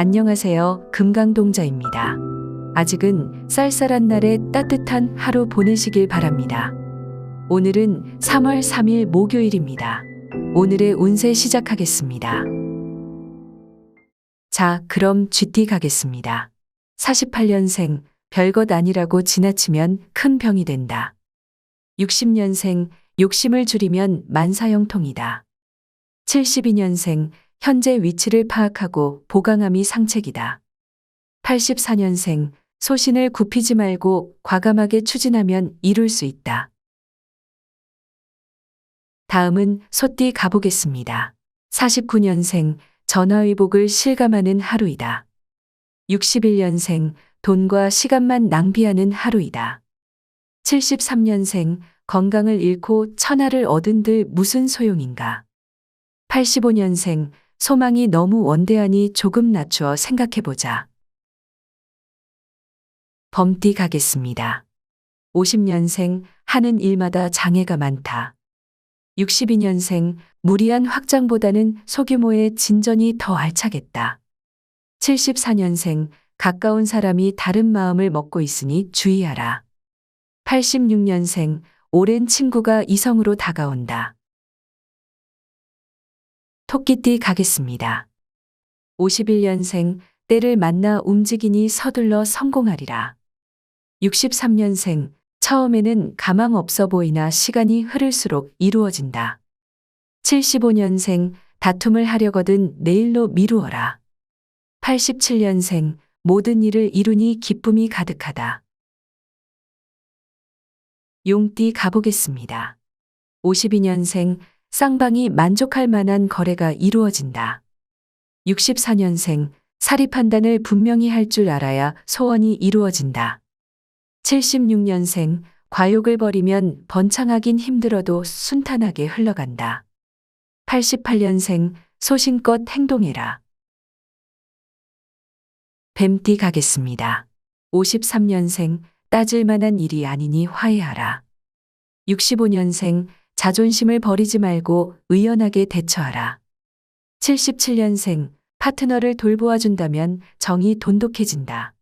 안녕하세요. 금강동자입니다. 아직은 쌀쌀한 날에 따뜻한 하루 보내시길 바랍니다. 오늘은 3월 3일 목요일입니다. 오늘의 운세 시작하겠습니다. 자, 그럼 GT 가겠습니다. 48년생, 별것 아니라고 지나치면 큰 병이 된다. 60년생, 욕심을 줄이면 만사형통이다. 72년생, 현재 위치를 파악하고 보강함이 상책이다. 84년생, 소신을 굽히지 말고 과감하게 추진하면 이룰 수 있다. 다음은 소띠 가보겠습니다. 49년생, 전화위복을 실감하는 하루이다. 61년생, 돈과 시간만 낭비하는 하루이다. 73년생, 건강을 잃고 천하를 얻은 들 무슨 소용인가. 85년생, 소망이 너무 원대하니 조금 낮추어 생각해보자. 범띠 가겠습니다. 50년생, 하는 일마다 장애가 많다. 62년생, 무리한 확장보다는 소규모의 진전이 더 알차겠다. 74년생, 가까운 사람이 다른 마음을 먹고 있으니 주의하라. 86년생, 오랜 친구가 이성으로 다가온다. 토끼띠 가겠습니다. 51년생, 때를 만나 움직이니 서둘러 성공하리라. 63년생, 처음에는 가망 없어 보이나 시간이 흐를수록 이루어진다. 75년생, 다툼을 하려거든 내일로 미루어라. 87년생, 모든 일을 이루니 기쁨이 가득하다. 용띠 가보겠습니다. 52년생, 쌍방이 만족할 만한 거래가 이루어진다. 64년생, 사리 판단을 분명히 할 줄 알아야 소원이 이루어진다. 76년생, 과욕을 버리면 번창하긴 힘들어도 순탄하게 흘러간다. 88년생, 소신껏 행동해라. 뱀띠 가겠습니다. 53년생, 따질 만한 일이 아니니 화해하라. 65년생, 자존심을 버리지 말고 의연하게 대처하라. 77년생, 파트너를 돌보아 준다면 정이 돈독해진다.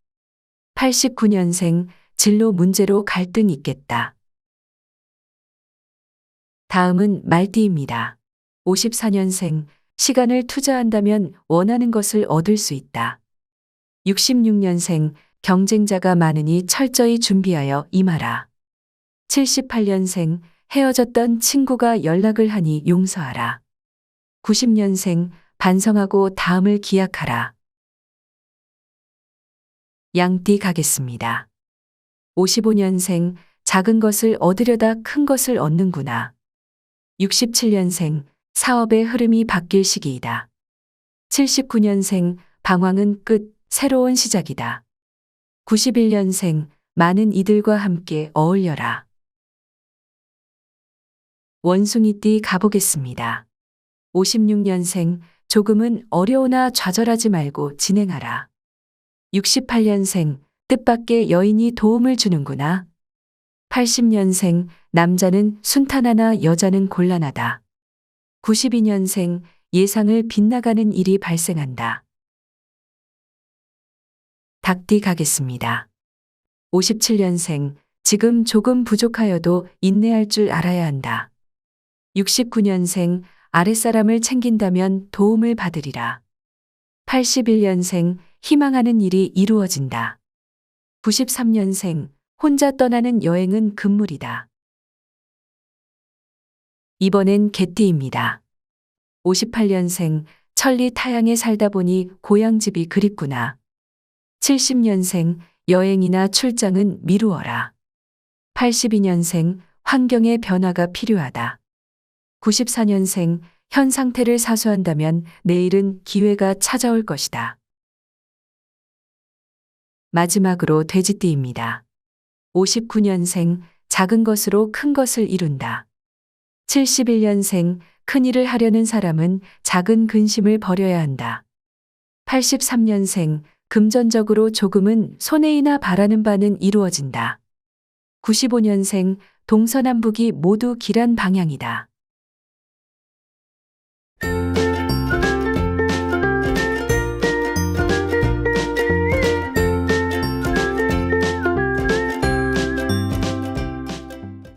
89년생, 진로 문제로 갈등 있겠다. 다음은 말띠입니다. 54년생, 시간을 투자한다면 원하는 것을 얻을 수 있다. 66년생, 경쟁자가 많으니 철저히 준비하여 임하라. 78년생, 헤어졌던 친구가 연락을 하니 용서하라. 90년생, 반성하고 다음을 기약하라. 양띠 가겠습니다. 55년생, 작은 것을 얻으려다 큰 것을 얻는구나. 67년생, 사업의 흐름이 바뀔 시기이다. 79년생, 방황은 끝, 새로운 시작이다. 91년생, 많은 이들과 함께 어울려라. 원숭이띠 가보겠습니다. 56년생, 조금은 어려우나 좌절하지 말고 진행하라. 68년생, 뜻밖의 여인이 도움을 주는구나. 80년생, 남자는 순탄하나 여자는 곤란하다. 92년생, 예상을 빗나가는 일이 발생한다. 닭띠 가겠습니다. 57년생, 지금 조금 부족하여도 인내할 줄 알아야 한다. 69년생, 아랫사람을 챙긴다면 도움을 받으리라. 81년생, 희망하는 일이 이루어진다. 93년생, 혼자 떠나는 여행은 금물이다. 이번엔 개띠입니다. 58년생, 천리 타양에 살다 보니 고향집이 그립구나. 70년생, 여행이나 출장은 미루어라. 82년생, 환경의 변화가 필요하다. 94년생, 현 상태를 사수한다면 내일은 기회가 찾아올 것이다. 마지막으로 돼지띠입니다. 59년생, 작은 것으로 큰 것을 이룬다. 71년생, 큰 일을 하려는 사람은 작은 근심을 버려야 한다. 83년생, 금전적으로 조금은 손해이나 바라는 바는 이루어진다. 95년생, 동서남북이 모두 길한 방향이다.